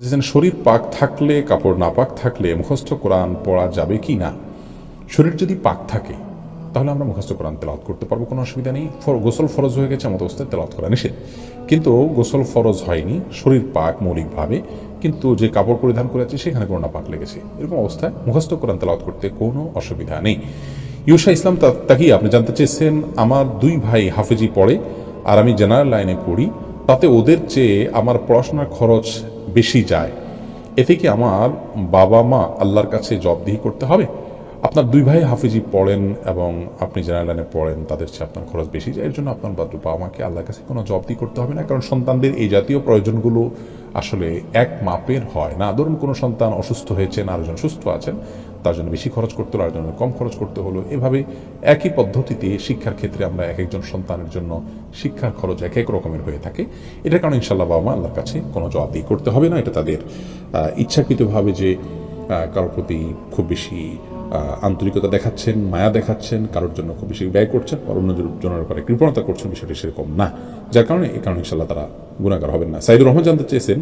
যেন শরীর পাক থাকলে, কাপড় না পাক থাকলে মুখস্থ কোরআন পড়া যাবে কি না? শরীর যদি পাক থাকে, তাহলে আমরা মুখস্থ কোরআন তেলাওয়াত করতে পারব, কোনো অসুবিধা নেই। গোসল ফরজ হয়ে গেছে, আমাদের অবস্থায় তেলাওয়াত করা নিষেধ। কিন্তু গোসল ফরজ হয়নি, শরীর পাক মৌলিকভাবে, কিন্তু যে কাপড় পরিধান করেছে, সেখানে কোনো না পাক লেগেছে। এরকম অবস্থায় মুখস্থ কোরআন তেলাওয়াত করতে কোনো অসুবিধা নেই। ইউসা ইসলাম তাকিয়ে আপনি জানতে চেয়েছেন, আমার দুই ভাই হাফেজি পড়ে, আর আমি জেনারেল লাইনে পড়ি, তাতে ওদের চেয়ে আমার পড়াশোনার খরচ বেশি যায়। এতে কি আমার বাবা মা আল্লাহর কাছে জবদিহি করতে হবে? আপনার দুই ভাই হাফিজি পড়েন এবং আপনি জেনারেলানে পড়েন, তাদের চেয়ে আপনার খরচ বেশি যায়। এর জন্য আপনার বাবা মাকে আল্লাহর কাছে কোনো জবদি করতে হবে না, কারণ সন্তানদের এই জাতীয় প্রয়োজনগুলো আসলে এক মাপের হয় না। ধরুন কোনো সন্তান অসুস্থ হয়েছেন, আরেকজন সুস্থ আছেন তার জন্য বেশি খরচ করতে হলো, আর জন্য কম খরচ করতে হলো। এভাবে একই পদ্ধতিতে শিক্ষার ক্ষেত্রে আমরা এক একজন সন্তানের জন্য শিক্ষার খরচ এক এক রকমের হয়ে থাকে। এটার কারণে ইনশাল্লাহ বাবা মা আল্লাহর কাছে কোনো জবাবদিহি করতে হবে না। এটা তাদের ইচ্ছাকৃতভাবে যে কারোর প্রতি খুব বেশি আন্তরিকতা দেখাচ্ছেন, মায়া দেখাচ্ছেন, কারোর জন্য খুব বেশি ব্যয় করছেন, আর অন্য জনের ব্যাপারে কৃপণতা করছেন, বিষয়টি সেরকম না। যার কারণে, এই কারণে ইনশাল্লাহ তারা গুণাগার হবেন না। সাইদুর রহমান জানতে চেয়েছেন